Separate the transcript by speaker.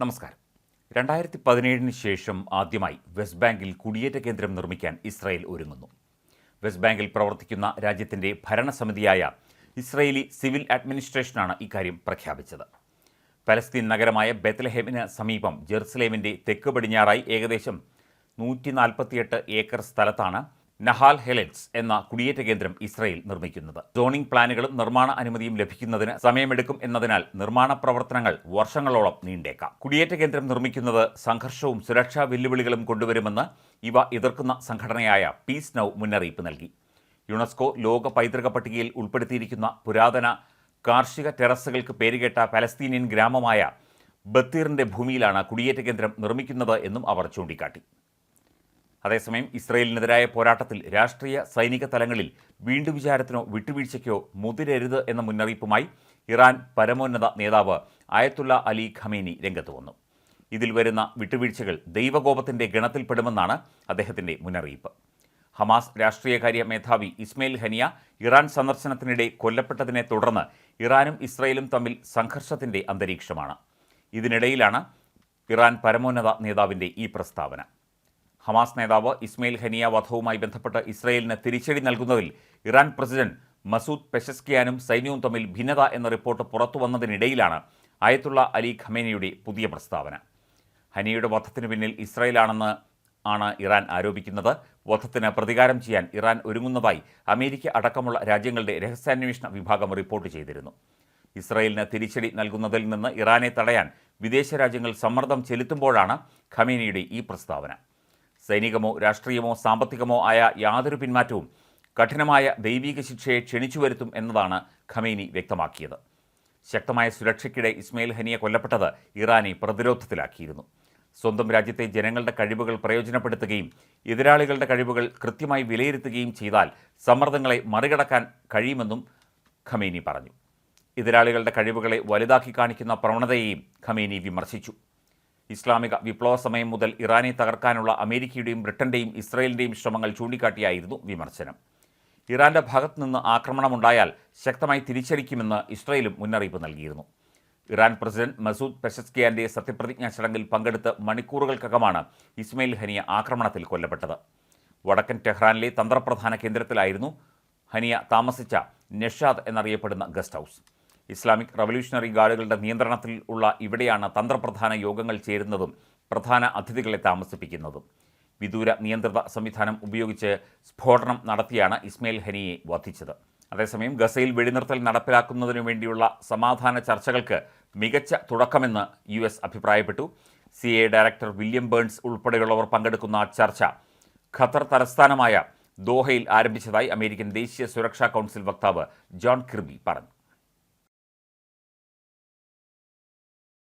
Speaker 1: നമസ്കാരം. രണ്ടായിരത്തി പതിനേഴിന് ശേഷം ആദ്യമായി വെസ്റ്റ് ബാങ്കിൽ കുടിയേറ്റ കേന്ദ്രം നിർമ്മിക്കാൻ ഇസ്രായേൽ ഒരുങ്ങുന്നു. വെസ്റ്റ് ബാങ്കിൽ പ്രവർത്തിക്കുന്ന രാജ്യത്തിന്റെ ഭരണസമിതിയായ ഇസ്രയേലി സിവിൽ അഡ്മിനിസ്ട്രേഷനാണ് ഇക്കാര്യം പ്രഖ്യാപിച്ചത്. പലസ്തീൻ നഗരമായ ബെത്ലഹേമിന് സമീപം ജെറുസലേമിന്റെ തെക്ക് പടിഞ്ഞാറായി ഏകദേശം നൂറ്റി നാൽപ്പത്തിയെട്ട് ഏക്കർ സ്ഥലത്താണ് നഹാൽ ഹെലൻസ് എന്ന കുടിയേറ്റ കേന്ദ്രം ഇസ്രയേൽ നിർമ്മിക്കുന്നത്. സോണിംഗ് പ്ലാനുകളും നിർമ്മാണ അനുമതിയും ലഭിക്കുന്നതിന് സമയമെടുക്കും എന്നതിനാൽ നിർമ്മാണ പ്രവർത്തനങ്ങൾ വർഷങ്ങളോളം നീണ്ടേക്കാം. കുടിയേറ്റ കേന്ദ്രം നിർമ്മിക്കുന്നത് സംഘർഷവും സുരക്ഷാ വെല്ലുവിളികളും കൊണ്ടുവരുമെന്ന് ഇവ എതിർക്കുന്ന സംഘടനയായ പീസ് നൌ മുന്നറിയിപ്പ് നൽകി. യുനെസ്കോ ലോക പൈതൃക പട്ടികയിൽ ഉൾപ്പെടുത്തിയിരിക്കുന്ന പുരാതന കാർഷിക ടെറസുകൾക്ക് പേരുകേട്ട പലസ്തീനിയൻ ഗ്രാമമായ ബത്തീറിന്റെ ഭൂമിയിലാണ് കുടിയേറ്റ കേന്ദ്രം നിർമ്മിക്കുന്നത് എന്നും അവർ ചൂണ്ടിക്കാട്ടി. അതേസമയം ഇസ്രയേലിനെതിരായ പോരാട്ടത്തിൽ രാഷ്ട്രീയ സൈനിക തലങ്ങളിൽ വീണ്ടും വിചാരത്തിനോ വിട്ടുവീഴ്ചയ്ക്കോ മുതിരരുത് എന്ന മുന്നറിയിപ്പുമായി ഇറാൻ പരമോന്നത നേതാവ് ആയത്തുള്ള അലി ഖമേനി രംഗത്ത് വന്നു. ഇതിൽ വരുന്ന വിട്ടുവീഴ്ചകൾ ദൈവകോപത്തിന്റെ ഗണത്തിൽപ്പെടുമെന്നാണ് അദ്ദേഹത്തിന്റെ മുന്നറിയിപ്പ്. ഹമാസ് രാഷ്ട്രീയകാര്യ മേധാവി ഇസ്മയിൽ ഹനിയ ഇറാൻ സന്ദർശനത്തിനിടെ കൊല്ലപ്പെട്ടതിനെ തുടർന്ന് ഇറാനും ഇസ്രയേലും തമ്മിൽ സംഘർഷത്തിന്റെ അന്തരീക്ഷമാണ്. ഇതിനിടയിലാണ് ഇറാൻ പരമോന്നത നേതാവിന്റെ ഈ പ്രസ്താവന. ഹമാസ് നേതാവ് ഇസ്മയിൽ ഹനിയ വധവുമായി ബന്ധപ്പെട്ട് ഇസ്രയേലിന് തിരിച്ചടി നൽകുന്നതിൽ ഇറാൻ പ്രസിഡന്റ് മസൂദ് പെഷസ്കിയാനും സൈന്യവും തമ്മിൽ ഭിന്നത എന്ന റിപ്പോർട്ട് പുറത്തുവന്നതിനിടയിലാണ് ആയത്തുള്ള അലി ഖമേനിയുടെ പുതിയ പ്രസ്താവന. ഹനിയുടെ വധത്തിന് പിന്നിൽ ഇസ്രയേലാണെന്ന് ആണ് ഇറാൻ ആരോപിക്കുന്നത്. വധത്തിന് പ്രതികാരം ചെയ്യാൻ ഇറാൻ ഒരുങ്ങുന്നതായി അമേരിക്ക അടക്കമുള്ള രാജ്യങ്ങളുടെ രഹസ്യാന്വേഷണ വിഭാഗം റിപ്പോർട്ട് ചെയ്തിരുന്നു. ഇസ്രയേലിന് തിരിച്ചടി നൽകുന്നതിൽ നിന്ന് ഇറാനെ തടയാൻ വിദേശ രാജ്യങ്ങൾ സമ്മർദ്ദം ചെലുത്തുമ്പോഴാണ് ഖമേനിയുടെ ഈ പ്രസ്താവന. സൈനികമോ രാഷ്ട്രീയമോ സാമ്പത്തികമോ ആയ യാതൊരു പിന്മാറ്റവും കഠിനമായ ദൈവിക ശിക്ഷയെ ക്ഷണിച്ചു വരുത്തും എന്നതാണ് ഖമേനി വ്യക്തമാക്കിയത്. ശക്തമായ സുരക്ഷയ്ക്കിടെ ഇസ്മയിൽ ഹനിയെ കൊല്ലപ്പെട്ടത് ഇറാനെ പ്രതിരോധത്തിലാക്കിയിരുന്നു. സ്വന്തം രാജ്യത്തെ ജനങ്ങളുടെ കഴിവുകൾ പ്രയോജനപ്പെടുത്തുകയും എതിരാളികളുടെ കഴിവുകൾ കൃത്യമായി വിലയിരുത്തുകയും ചെയ്താൽ സമ്മർദ്ദങ്ങളെ മറികടക്കാൻ കഴിയുമെന്നും ഖമേനി പറഞ്ഞു. എതിരാളികളുടെ കഴിവുകളെ വലുതാക്കി കാണിക്കുന്ന പ്രവണതയെയും ഖമേനി വിമർശിച്ചു. ഇസ്ലാമിക വിപ്ലവ സമയം മുതൽ ഇറാനെ തകർക്കാനുള്ള അമേരിക്കയുടെയും ബ്രിട്ടന്റെയും ഇസ്രയേലിന്റെയും ശ്രമങ്ങൾ ചൂണ്ടിക്കാട്ടിയായിരുന്നു വിമർശനം. ഇറാന്റെ ഭാഗത്തു നിന്ന് ആക്രമണമുണ്ടായാൽ ശക്തമായി തിരിച്ചടിക്കുമെന്ന് ഇസ്രയേലും മുന്നറിയിപ്പ് നൽകിയിരുന്നു. ഇറാൻ പ്രസിഡന്റ് മസൂദ് പെഷസ്കിയാന്റെ സത്യപ്രതിജ്ഞാ ചടങ്ങിൽ പങ്കെടുത്ത് മണിക്കൂറുകൾക്കകമാണ് ഇസ്മയിൽ ഹനിയ ആക്രമണത്തിൽ കൊല്ലപ്പെട്ടത്. വടക്കൻ ടെഹ്റാനിലെ തന്ത്രപ്രധാന കേന്ദ്രത്തിലായിരുന്നു ഹനിയ താമസിച്ച നെഷാദ് എന്നറിയപ്പെടുന്ന ഗസ്റ്റ് ഹൗസ്. ഇസ്ലാമിക് റവല്യൂഷണറി ഗാർഡുകളുടെ നിയന്ത്രണത്തിൽ ഉള്ള ഇവിടെയാണ് തന്ത്രപ്രധാന യോഗങ്ങൾ ചേരുന്നതും പ്രധാന അതിഥികളെ താമസിപ്പിക്കുന്നതും. വിദൂര നിയന്ത്രിത സംവിധാനം ഉപയോഗിച്ച് സ്ഫോടനം നടത്തിയാണ് ഇസ്മയിൽ ഹനിയെ വധിച്ചത്. അതേസമയം ഗസയിൽ വെടിനിർത്തൽ നടപ്പിലാക്കുന്നതിനു വേണ്ടിയുള്ള സമാധാന ചർച്ചകൾക്ക് മികച്ച തുടക്കമെന്ന് യു എസ് അഭിപ്രായപ്പെട്ടു. C A director William Burns ഉൾപ്പെടെയുള്ളവർ പങ്കെടുക്കുന്ന ചർച്ച ഖത്തർ തലസ്ഥാനമായ ദോഹയിൽ ആരംഭിച്ചതായി അമേരിക്കൻ ദേശീയ സുരക്ഷാ കൗൺസിൽ വക്താവ് ജോൺ കിർബി പറഞ്ഞു.